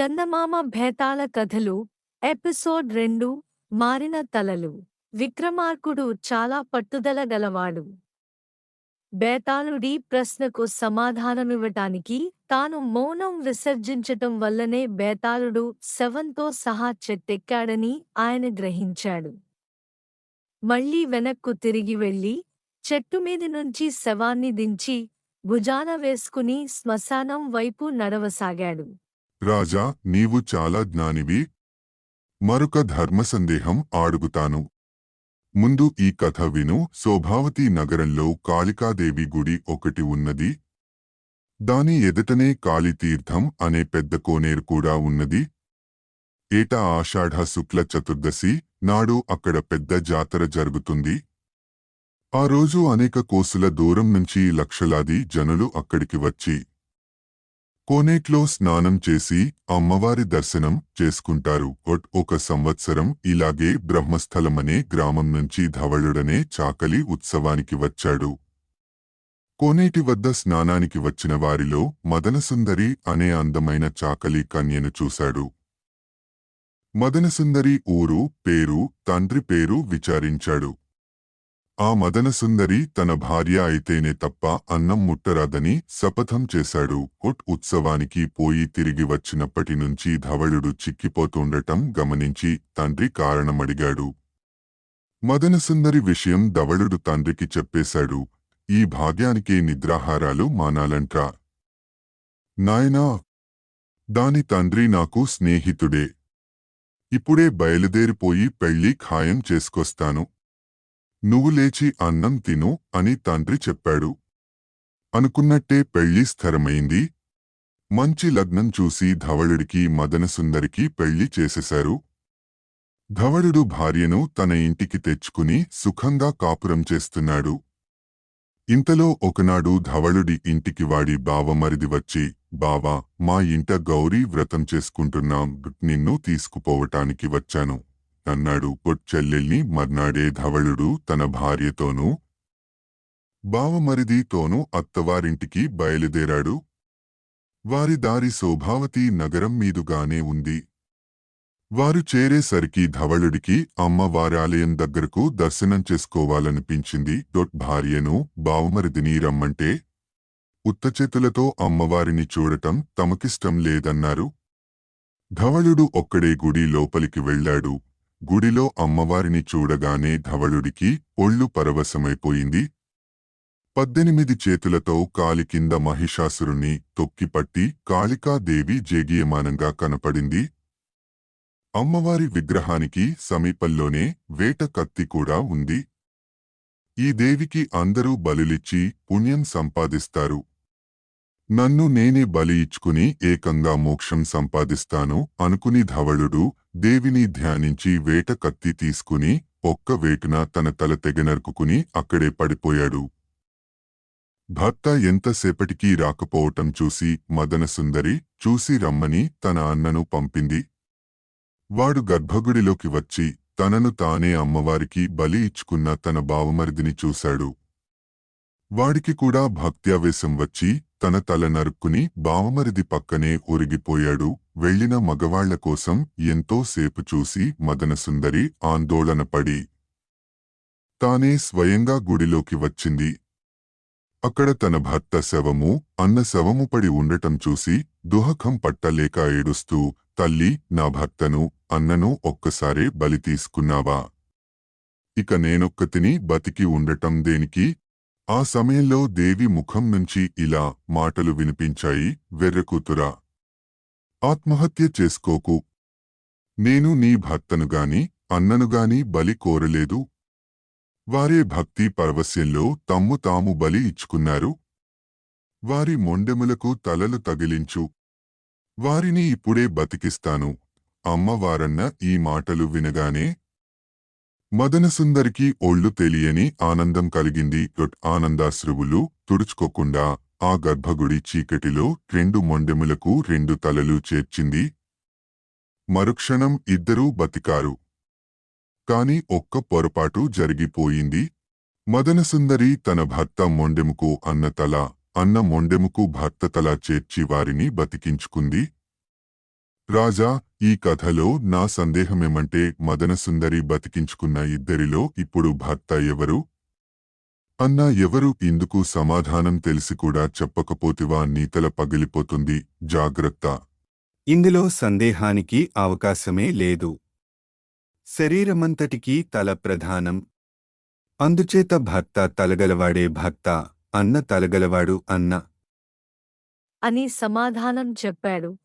చందమామ భేతాల కథలు ఎపిసోడ్ రెండు మారిన తలలు. విక్రమార్కుడు చాలా పట్టుదల గలవాడు. బేతాళుడి ప్రశ్నకు సమాధానమివ్వటానికి తాను మౌనం విసర్జించటం వల్లనే బేతాళుడు శవంతో సహా చెట్టెక్కాడని ఆయన గ్రహించాడు. మళ్ళీ వెనక్కు తిరిగి వెళ్ళి చెట్టుమీది నుంచి శవాన్ని దించి భుజాన వేసుకుని శ్మశానం వైపు నడవసాగాడు. రాజా నీవు చాలా జ్ఞానివి. మరొక ధర్మ సందేహం అడుగుతాను ముందు ఈ కథ విను. శోభావతి నగరంలో కాళికాదేవి గుడి ఒకటి ఉన్నది. దాని ఎదుటనే కాళీతీర్థం అనే పెద్ద కోనేరు కూడా ఉన్నది. ఏటా ఆషాఢ శుక్ల చతుర్దశి నాడు అక్కడ పెద్ద జాతర జరుగుతుంది. ఆ రోజు అనేక కోసుల దూరం నుంచి లక్షలాది జనులు అక్కడికి వచ్చి కోనేట్లో స్నానం చేసి అమ్మవారి దర్శనం చేసుకుంటారు. ఒట్ ఒక సంవత్సరం ఇలాగే బ్రహ్మస్థలమనే గ్రామం నుంచి ధవళుడనే చాకలి ఉత్సవానికి వచ్చాడు. కోనేటి వద్ద స్నానానికి వచ్చిన వారిలో మదనసుందరి అనే అందమైన చాకలి కన్యను చూశాడు. మదనసుందరి ఊరు పేరు తండ్రి పేరు విచారించాడు. ఆ మదనసుందరి తన భార్య అయితేనే తప్ప అన్నం ముట్టరాదని శపథం చేశాడు. ఒట్ ఉత్సవానికి పోయి తిరిగి వచ్చినప్పటి నుంచి ధవళుడు చిక్కిపోతుండటం గమనించి తండ్రి కారణమడిగాడు. మదనసుందరి విషయం ధవళుడు తండ్రికి చెప్పేశాడు. ఈ భాగ్యానికే నిద్రాహారాలు మానాలంట్రా. నాయనా దాని తండ్రి నాకు స్నేహితుడే. ఇప్పుడే బయలుదేరిపోయి పెళ్ళి ఖాయం చేసుకొస్తాను. నువ్వు లేచి అన్నం తిను అని తండ్రి చెప్పాడు. అనుకున్నట్టే పెళ్ళి స్థిరమైంది. మంచి లగ్నం చూసి ధవళుడికి మదనసుందరికి పెళ్ళి చేసేశారు. ధవళుడు భార్యను తన ఇంటికి తెచ్చుకుని సుఖంగా కాపురం చేస్తున్నాడు. ఇంతలో ఒకనాడు ధవళుడి ఇంటికి వాడి బావమరిది వచ్చి బావా మా ఇంట గౌరీ వ్రతం చేసుకుంటున్నాం నిన్ను తీసుకుపోవటానికి వచ్చాను. అన్నాడు పొచ్చెల్లెల్ని మర్నాడే ధవళుడు తన భార్యతోనూ బావమరిదితోనూ అత్తవారింటికి బయలుదేరాడు. వారి దారి శోభావతి నగరం మీదుగానే ఉంది. వారు చేరేసరికి ధవళుడికి అమ్మవారాలయం దగ్గరకు దర్శనం చేసుకోవాలనిపించింది. డొట్ భార్యను బావమరిదిని రమ్మంటే ఉత్తచేతులతో అమ్మవారిని చూడటం తమకిష్టం లేదన్నారు. ధవళుడు ఒక్కడే గుడి లోపలికి వెళ్ళాడు. గుడిలో అమ్మవారిని చూడగానే ధవళుడికి ఒళ్ళు పరవశమైపోయింది. పద్దెనిమిది చేతులతో కాలి కింద మహిషాసురుణ్ణి తొక్కిపట్టి కాళికాదేవి జేగీయమానంగా కనపడింది. అమ్మవారి విగ్రహానికి సమీపంలోనే వేట కత్తి కూడా ఉంది. ఈ దేవికి అందరూ బలులిచ్చి పుణ్యం సంపాదిస్తారు. నన్ను నేనే బలి ఇచ్చుకుని ఏకంగా మోక్షం సంపాదిస్తాను అనుకుని ధవళుడు దేవిని ధ్యానించి వేట కత్తి తీసుకుని ఒక్క వేటున తన తల తెగనరుకుని అక్కడే పడిపోయాడు. భర్త ఎంతసేపటికీ రాకపోవటం చూసి మదనసుందరి చూసి రమ్మని తన అన్నను పంపింది. వాడు గర్భగుడిలోకి వచ్చి తనను తానే అమ్మవారికి బలి ఇచ్చుకున్న తన బావమరిదిని చూశాడు. వాడికి కూడా భక్త్యావేశం వచ్చి తన తల నరుక్కుని బావమరిది పక్కనే ఒరిగిపోయాడు. వెళ్ళిన మగవాళ్ళ కోసం ఎంతో సేపు చూసి మదనసుందరి ఆందోళనపడి తానే స్వయంగా గుడిలోకి వచ్చింది. అక్కడ తన భర్త శవము అన్న శవము పడి ఉండటం చూసి దుహకం పట్టలేక ఏడుస్తూ తల్లి నా భర్తను అన్నను ఒక్కసారే బలి తీసుకున్నావా? ఇక నేనొక్కతిని బతికి ఉండటం దేనికి? ఆ సమయంలో దేవి ముఖం నుంచి ఇలా మాటలు వినిపించాయి వెర్రకూతురా ఆత్మహత్య చేసుకోకు. నేను నీ భర్తనుగాని అన్ననుగాని బలి కోరలేదు. వారే భక్తి పరవశ్యంలో తమ్ము తాము బలి ఇచ్చుకున్నారు. వారి మొండెములకు తలలు తగిలించు. వారిని ఇప్పుడే బతికిస్తాను. అమ్మవారన్న ఈ మాటలు వినగానే మదనసుందరికి ఒళ్ళు తెలియని ఆనందం కలిగింది. ఆనందాశ్రువులు తుడుచుకోకుండా ఆ గర్భగుడి చీకటిలో రెండు మొండెములకు రెండు తలలు చేర్చింది. మరుక్షణం ఇద్దరూ బతికారు. కాని ఒక్క పొరపాటు జరిగిపోయింది. మదనసుందరి తన భర్త మొండెముకు అన్న తల అన్న మొండెముకు భర్త తల చేర్చి వారిని బతికించుకుంది. రాజా ఈ కథలో నా సందేహమేమంటే మదనసుందరి బతికించుకున్న ఇద్దరిలో ఇప్పుడు భర్త ఎవరు? అన్నా ఎవరు? ఇందుకు సమాధానం తెలిసి కూడా చెప్పకపోతివా? నీతల పగిలిపోతుంది. జాగ్రత్త. ఇందులో సందేహానికి అవకాశమే లేదు. శరీరమంతటికీ తల ప్రధానం. అందుచేత భర్త తలగలవాడే భక్త అన్న తలగలవాడు అన్న. అని సమాధానం చెప్పాడు.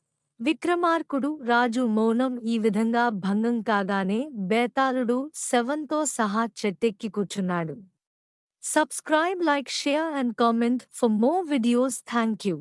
విక్రమార్కుడు రాజు మౌనం ఈ విధంగా భంగం కాగానే బేతాళుడు శవంతో సహా చెట్టెక్కి కూర్చున్నాడు. Subscribe like share and comment for more videos. Thank you